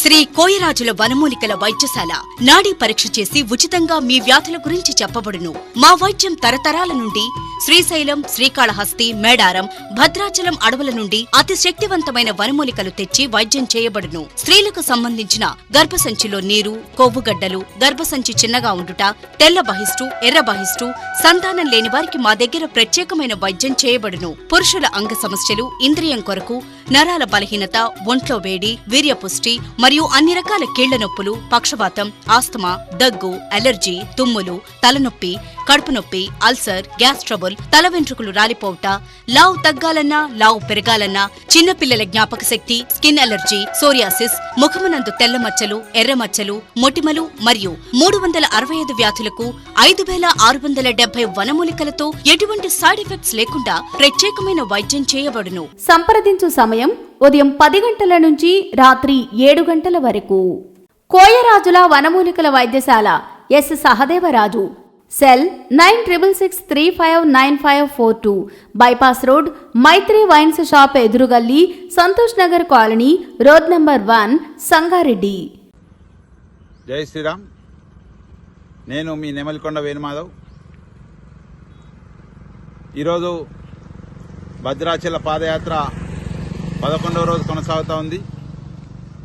శ్రీ కోయరాజుల వనమూలికల వైద్యశాల నాడీ పరీక్ష చేసి ఉచితంగా మీ వ్యాధుల గురించి చెప్పబడును. మా వైద్యం తరతరాల నుండి శ్రీశైలం శ్రీకాళహస్తి మేడారం భద్రాచలం అడవుల నుండి అతి శక్తివంతమైన వనమూలికలు తెచ్చి వైద్యం చేయబడును. స్త్రీలకు సంబంధించిన గర్భసంచిలో నీరు కొవ్వుగడ్డలు గర్భసంచి చిన్నగా ఉండుట తెల్ల బహిష్టు ఎర్ర బహిష్టు సంతానం లేని వారికి మా దగ్గర ప్రత్యేకమైన వైద్యం చేయబడును. పురుషుల అంగ సమస్యలు ఇంద్రియం కొరకు నరాల బలహీనత ఒంట్లో వేడి వీర్యపుష్టి మరియు అన్ని రకాల కీళ్ళ నొప్పులు పక్షవాతం ఆస్తమా దగ్గు అలర్జీ తుమ్ములు తలనొప్పి కడుపు నొప్పి అల్సర్ గ్యాస్ ట్రబుల్ తల వెంట్రుకలు రాలిపోవుట లావు తగ్గాలన్నా లావు పెరగాలన్నా చిన్నపిల్లల జ్ఞాపక శక్తి స్కిన్ అలర్జీ సోరియాసిస్ ముఖమునందు తెల్ల మచ్చలు ఎర్ర మచ్చలు మొటిమలు మరియు మూడు వందల అరవై ఐదు వ్యాధులకు ఐదు వేల ఆరు వందల డెబ్బై వనమూలికలతో ఎటువంటి సైడ్ ఎఫెక్ట్స్ లేకుండా ప్రత్యేకమైన వైద్యం చేయబడును. సంప్రదించు సమయం ఉదయం పది గంటల నుంచి రాత్రి ఏడు గంటల వరకు. కోయరాజుల వనమూలికల వైద్యశాల S Sahadevaraju. Cell nine triple six three five nine five four two. Bypass road Maithri wines shop ఎదురుగల్లి Santosh Nagar colony road number one Sangareddy. జై శ్రీరామ్. నేను మీ నెమలికొండ వేణుమాధవ్. ఈరోజు భద్రాచల పాదయాత్ర పదకొండవ రోజు కొనసాగుతూ ఉంది.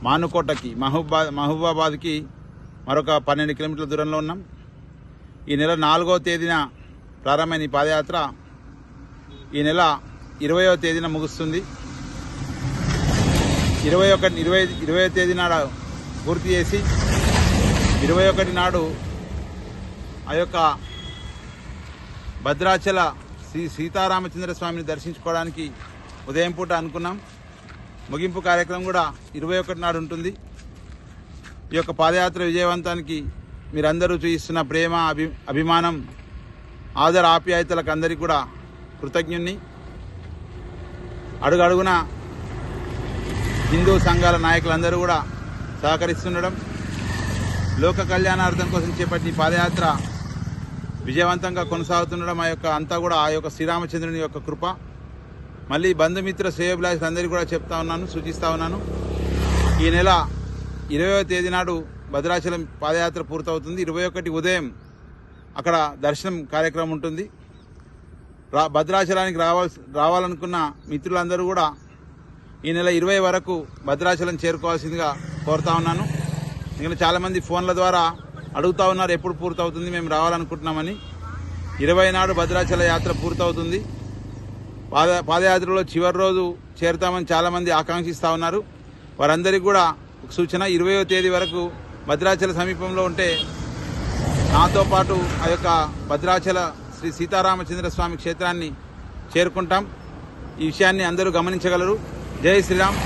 మానుకోటకి మహబూబాద్ మహబూబాబాద్కి మరొక పన్నెండు కిలోమీటర్ల దూరంలో ఉన్నాం. ఈ నెల నాలుగవ తేదీన ప్రారంభమైన ఈ పాదయాత్ర ఈ నెల ఇరవయో తేదీన ముగుస్తుంది. ఇరవై ఒకటి ఇరవై ఇరవై తేదీ నాడు పూర్తి చేసి ఇరవై ఒకటి నాడు ఆ యొక్క భద్రాచల శ్రీ సీతారామచంద్ర స్వామిని దర్శించుకోవడానికి ఉదయం పూట అనుకున్నాం. ముగింపు కార్యక్రమం కూడా ఇరవై ఒకటి నాడు ఉంటుంది. ఈ యొక్క పాదయాత్ర విజయవంతానికి మీరందరూ చూపిస్తున్న ప్రేమ అభి అభిమానం ఆదర ఆప్యాయతలకు అందరికీ కూడా కృతజ్ఞుణ్ణి. అడుగడుగున హిందూ సంఘాల నాయకులందరూ కూడా సహకరిస్తుండడం లోక కళ్యాణార్థం కోసం చేపట్టిన ఈ పాదయాత్ర విజయవంతంగా కొనసాగుతుండడం ఆ యొక్క అంతా కూడా ఆ యొక్క శ్రీరామచంద్రుని యొక్క కృప. మళ్ళీ బంధుమిత్ర శ్రేయభిలాషులు అందరికీ కూడా చెప్తా ఉన్నాను సూచిస్తా ఉన్నాను. ఈ నెల ఇరవయో తేదీ నాడు భద్రాచలం పాదయాత్ర పూర్తవుతుంది. ఇరవై ఒకటి ఉదయం అక్కడ దర్శనం కార్యక్రమం ఉంటుంది. రా భద్రాచలానికి రావాల్సి రావాలనుకున్న మిత్రులందరూ కూడా ఈ నెల ఇరవై వరకు భద్రాచలం చేరుకోవాల్సిందిగా కోరుతా ఉన్నాను. ఇంకా చాలామంది ఫోన్ల ద్వారా అడుగుతా ఉన్నారు ఎప్పుడు పూర్తవుతుంది మేము రావాలనుకుంటున్నామని. ఇరవై నాడు భద్రాచల యాత్ర పూర్తవుతుంది. పాద పాదయాత్రలో చివరి రోజు చేరుతామని చాలామంది ఆకాంక్షిస్తూ ఉన్నారు. వారందరికీ కూడా ఒక సూచన ఇరవయో తేదీ వరకు భద్రాచల సమీపంలో ఉంటే నాతో పాటు ఆ యొక్క భద్రాచల శ్రీ సీతారామచంద్ర స్వామి క్షేత్రాన్ని చేరుకుంటాం. ఈ విషయాన్ని అందరూ గమనించగలరు. జై శ్రీరామ్.